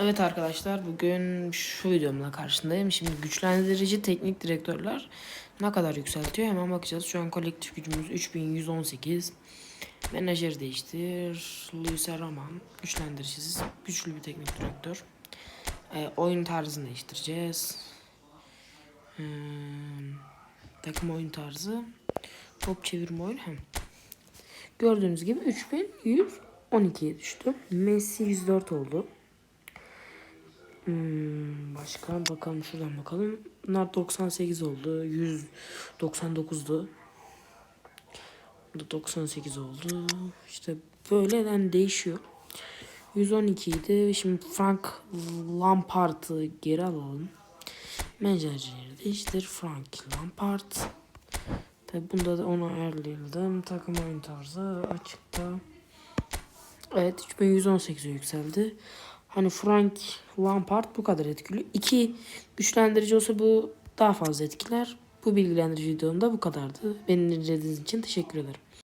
Evet arkadaşlar bugün şu videomla karşındayım. Şimdi güçlendirici teknik direktörler ne kadar yükseltiyor hemen bakacağız. Şu an kolektif gücümüz 3118. Menajer değiştir. Luis Raman güçlendiricisiz güçlü bir teknik direktör. Ee, oyun tarzını değiştireceğiz. Hmm, takım oyun tarzı. Top çevirme oyun. Hem. Gördüğünüz gibi 3112'ye düştü. Messi 104 oldu. Hmm, başka bakalım şuradan bakalım. Bunlar 98 oldu. 199'du. Bu da 98 oldu. İşte böyle yani değişiyor. 112 idi. Şimdi Frank Lampard'ı geri alalım. Menajerleri değiştir. Frank Lampard. Tabi bunda da onu ayarlayalım. Takım oyun tarzı açıkta. Evet 3118'e yükseldi. Hani Frank Lampard bu kadar etkili. İki güçlendirici olsa bu daha fazla etkiler. Bu bilgilendirici videomda bu kadardı. Beni dinlediğiniz için teşekkür ederim.